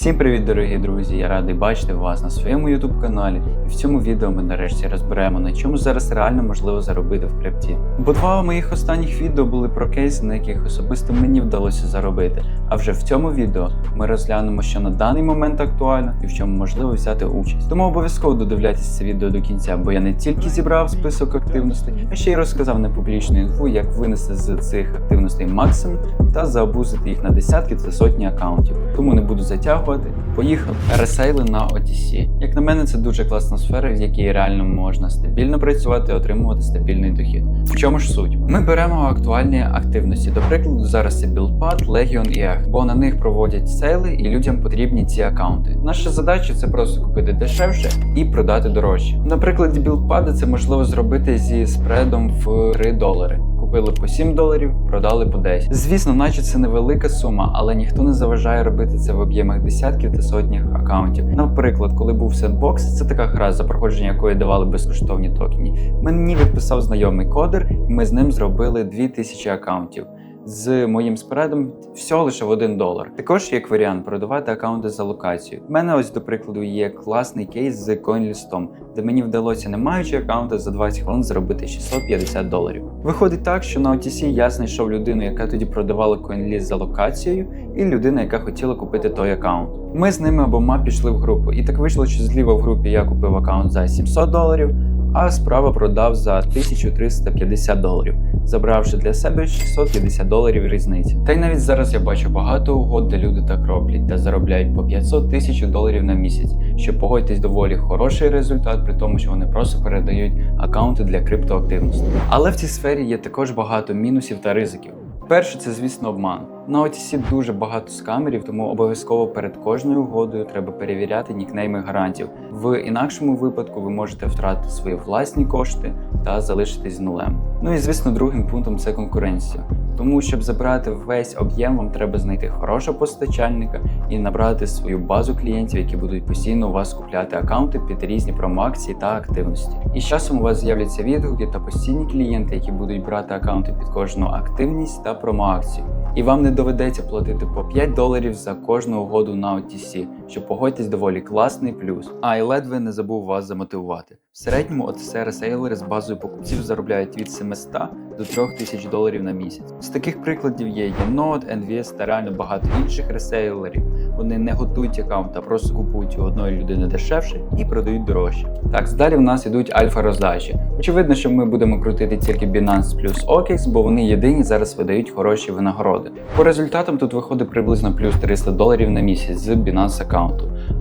Всім привіт, дорогі друзі! Я радий бачити вас на своєму YouTube каналі. І в цьому відео ми нарешті розберемо, на чому зараз реально можливо заробити в крипті. Бо два моїх останніх відео були про кейси, на яких особисто мені вдалося заробити. А вже в цьому відео ми розглянемо, що на даний момент актуально і в чому можливо взяти участь. Тому обов'язково додивляйтесь це відео до кінця, бо я не тільки зібрав список активностей, а ще й розказав непублічну інфу, як винести з цих активностей максимум та заобузити їх на десятки та сотні акаунтів. Тому не буду затягувати. Поїхали. Ресейли на OTC. Як на мене, це дуже класна сфера, в якій реально можна стабільно працювати отримувати стабільний дохід. В чому ж суть? Ми беремо актуальні активності. До прикладу, зараз це BuildPad, Legion і EG, бо на них проводять сейли і людям потрібні ці акаунти. Наша задача це просто купити дешевше і продати дорожче. На прикладі BuildPad це можливо зробити зі спредом в 3 долари. Купили по 7 доларів, продали по 10. Звісно, наче це невелика сума, але ніхто не заважає робити це в об'ємах десятків та сотнях акаунтів. Наприклад, коли був сетбокс, це така гра, за проходження якої давали безкоштовні токені. Мені відписав знайомий кодер, і ми з ним зробили 2000 акаунтів. З моїм спредом всього лише в 1 долар. Також як варіант продавати акаунти за локацією. У мене ось, до прикладу, є класний кейс з CoinList, де мені вдалося, не маючи акаунта, за 20 хвилин зробити 650 доларів. Виходить так, що на OTC я знайшов людину, яка тоді продавала CoinList за локацією, і людина, яка хотіла купити той акаунт. Ми з ними обома пішли в групу, і так вийшло, що зліва в групі я купив акаунт за 700 доларів, а справа продав за 1350 доларів, забравши для себе 650 доларів різниці. Та й навіть зараз я бачу багато угод, де люди так роблять та заробляють по 500 тисяч доларів на місяць, що погодьтесь доволі хороший результат, при тому, що вони просто передають акаунти для криптоактивності. Але в цій сфері є також багато мінусів та ризиків. Перше, це звісно обман. На OTC дуже багато скамерів, тому обов'язково перед кожною угодою треба перевіряти нікнейми гарантів. В інакшому випадку ви можете втратити свої власні кошти та залишитись нулем. Ну і звісно, другим пунктом це конкуренція. Тому, щоб забрати весь об'єм, вам треба знайти хорошого постачальника і набрати свою базу клієнтів, які будуть постійно у вас купляти акаунти під різні промоакції та активності. І з часом у вас з'являться відгуки та постійні клієнти, які будуть брати акаунти під кожну активність та промоакцію. І вам не доведеться платити по 5 доларів за кожну угоду на OTC, що погодьтесь доволі класний плюс. А і ледве не забув вас замотивувати. В середньому OTC ресейлери з базою покупців заробляють від 700 до 3000 доларів на місяць. З таких прикладів є Yenode, NVS та реально багато інших ресейлерів. Вони не готують аккаунт, а просто купують у одної людини дешевше і продають дорожче. Так, далі в нас ідуть альфа роздачі. Очевидно, що ми будемо крутити тільки Binance плюс OKX, бо вони єдині зараз видають хороші винагороди. По результатам тут виходить приблизно плюс 300 доларів на місяць з Binance аккаунту.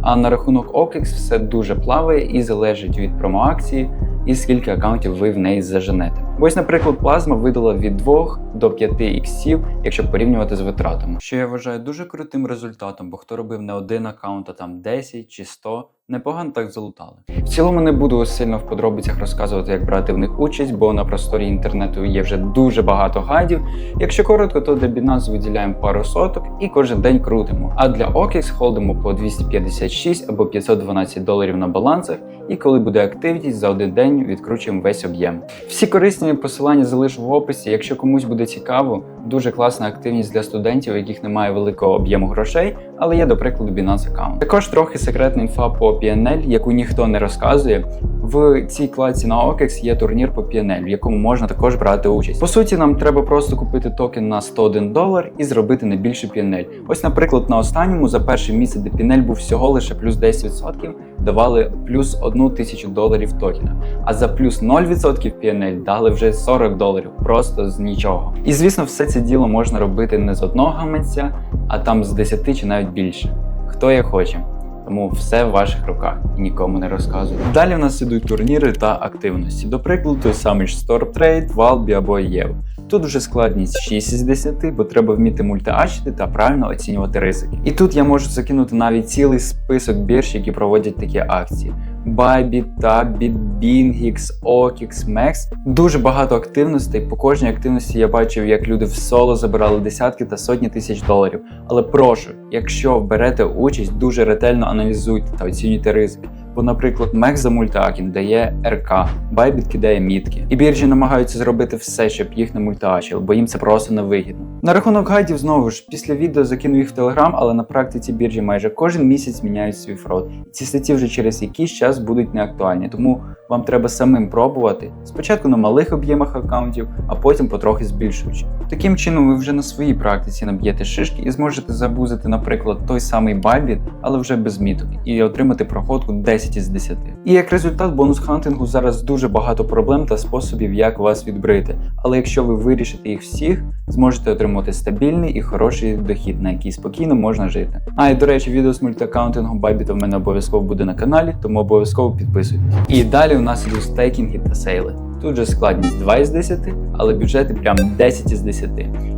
А на рахунок OKEX все дуже плаває і залежить від промоакції і скільки аккаунтів ви в неї заженете. Ось, наприклад, плазма видала від 2 до 5 іксів, якщо порівнювати з витратами. Що я вважаю дуже крутим результатом, бо хто робив не один аккаунт, а там 10 чи 100, непогано так залутали. В цілому не буду сильно в подробицях розказувати, як брати в них участь, бо на просторі інтернету є вже дуже багато гайдів. Якщо коротко, то для Binance виділяємо пару соток і кожен день крутимо. А для OKX холдимо по 256 або 512 доларів на балансах, і коли буде активність, за один день відкручуємо весь об'єм. Всі корисні посилання залишу в описі. Якщо комусь буде цікаво, дуже класна активність для студентів, яких немає великого об'єму грошей, але є, до прикладу, Binance аккаунт. Також трохи секретна інфа по PNL, яку ніхто не розказує. В цій кладці на OKX є турнір по PNL, в якому можна також брати участь. По суті, нам треба просто купити токен на 101 долар і зробити не більше PNL. Ось, наприклад, на останньому за перше місце, де PNL був всього лише плюс 10%, давали плюс 1 тисячу доларів токена. А за плюс 0% PNL дали вже 40 доларів, просто з нічого. І звісно, все це діло можна робити не з одного гаманця, а там з 10 чи навіть більше. Хто як хоче. Тому все в ваших руках і нікому не розказуйте. Далі в нас ідуть турніри та активності. До прикладу, той ж StormTrade, Valby або ЄВ. Тут вже складність 6 із 10, бо треба вміти мультиачити та правильно оцінювати ризики. І тут я можу закинути навіть цілий список бірж, які проводять такі акції. Bybit, табі, бінгікс, OKX, Max. Дуже багато активностей. По кожній активності я бачив, як люди в соло забирали десятки та сотні тисяч доларів. Але прошу, якщо берете участь, дуже ретельно аналізуйте та оцінюйте ризики. Бо, наприклад, Мех за мультиакін дає РК, Bybit кидає мітки. І біржі намагаються зробити все, щоб їх не мультиачили, бо їм це просто невигідно. На рахунок гайдів, знову ж, після відео закинув їх в Телеграм, але на практиці біржі майже кожен місяць міняють свій фрод. Ці статті вже через якийсь час будуть неактуальні, тому вам треба самим пробувати. Спочатку на малих об'ємах аккаунтів, а потім потрохи збільшуючи. Таким чином, ви вже на своїй практиці наб'єте шишки і зможете забузити, наприклад, той самий Bybit, але вже без міток, і отримати проходку 10 із 10. І як результат бонус хантингу зараз дуже багато проблем та способів, як вас відбрити. Але якщо ви вирішите їх всіх, зможете отримати стабільний і хороший дохід, на який спокійно можна жити. А і до речі, відео з мультиаккаунтингу Bybit в мене обов'язково буде на каналі, тому обов'язково підписуйтесь. І далі у нас ідуть стейкінги та сейли. Тут же складність 2 із 10, але бюджети прям 10 із 10.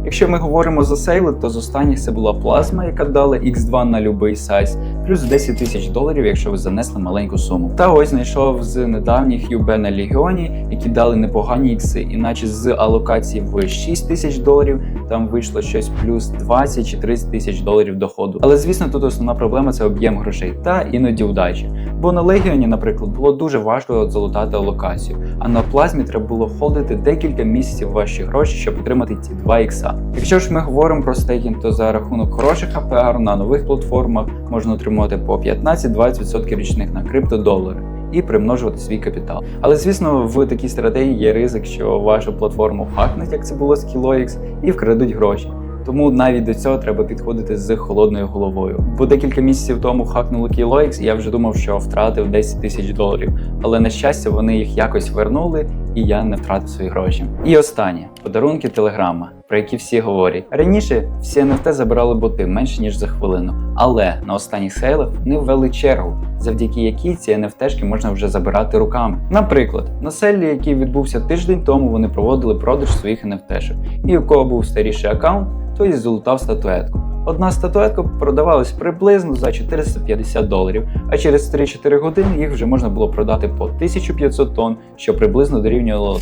Якщо ми говоримо за сейли, то з останніх це була плазма, яка дала X2 на будь-який сайз, плюс 10 тисяч доларів, якщо ви занесли маленьку суму. Та ось знайшов з недавніх UB на Легіоні, які дали непогані ікси, іначе з алокації в 6 тисяч доларів там вийшло щось плюс 20 чи 30 тисяч доларів доходу. Але звісно, тут основна проблема це об'єм грошей та іноді удачі. Бо на Легіоні, наприклад, було дуже важливо залутати алокацію, а на плазмі треба було холдити декілька місяців ваші гроші, щоб отримати ці 2 ікса. Якщо ж ми говоримо про стейкінг, то за рахунок хороших APR на нових платформах можна отримувати по 15-20% річних на криптодолари. І примножувати свій капітал. Але звісно, в такій стратегії є ризик, що вашу платформу хакнуть, як це було з KiloX, і вкрадуть гроші. Тому навіть до цього треба підходити з холодною головою. Бо декілька місяців тому хакнули KiloX, і я вже думав, що втратив 10 тисяч доларів. Але на щастя, вони їх якось вернули, і я не втратив свої гроші. І останнє подарунки Телеграма, про які всі говорять. Раніше всі NFT забирали боти менше ніж за хвилину, але на останніх сейлах вони ввели чергу, завдяки якій ці NFT-шки можна вже забирати руками. Наприклад, на селі, який відбувся тиждень тому, вони проводили продаж своїх NFT-шок. І у кого був старіший аккаунт, той залутав статуетку. Одна статуетка продавалась приблизно за 450 доларів, а через 3-4 години їх вже можна було продати по 1500 тонн, що приблизно дорівнювало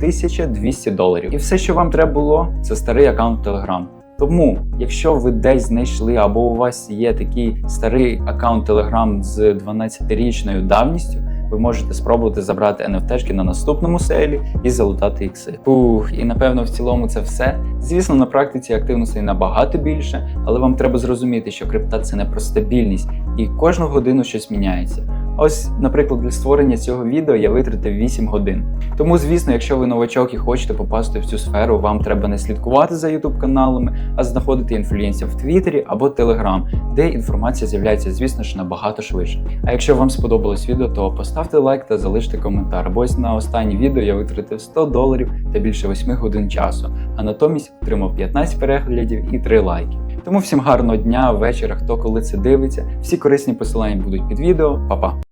3200 доларів. І все, що вам треба було, це старий аккаунт Telegram. Тому, якщо ви десь знайшли або у вас є такий старий аккаунт Telegram з 12-річною давністю, ви можете спробувати забрати NFT-шки на наступному сейлі і залутати ікси. Ух, і напевно в цілому це все. Звісно, на практиці активностей набагато більше, але вам треба зрозуміти, що крипта це не про стабільність, і кожну годину щось міняється. Ось, наприклад, для створення цього відео я витратив 8 годин. Тому, звісно, якщо ви новачок і хочете попасти в цю сферу, вам треба не слідкувати за YouTube каналами, а знаходити інфлюєнсів в Твіттері або Телеграм, де інформація з'являється, звісно ж, набагато швидше. А якщо вам сподобалось відео, то поставте лайк та залиште коментар. Бо ось на останнє відео я витратив 100 доларів та більше 8 годин часу, а натомість отримав 15 переглядів і 3 лайки. Тому всім гарного дня, вечора, хто коли це дивиться. Всі корисні посилання будуть під відео. Па-па!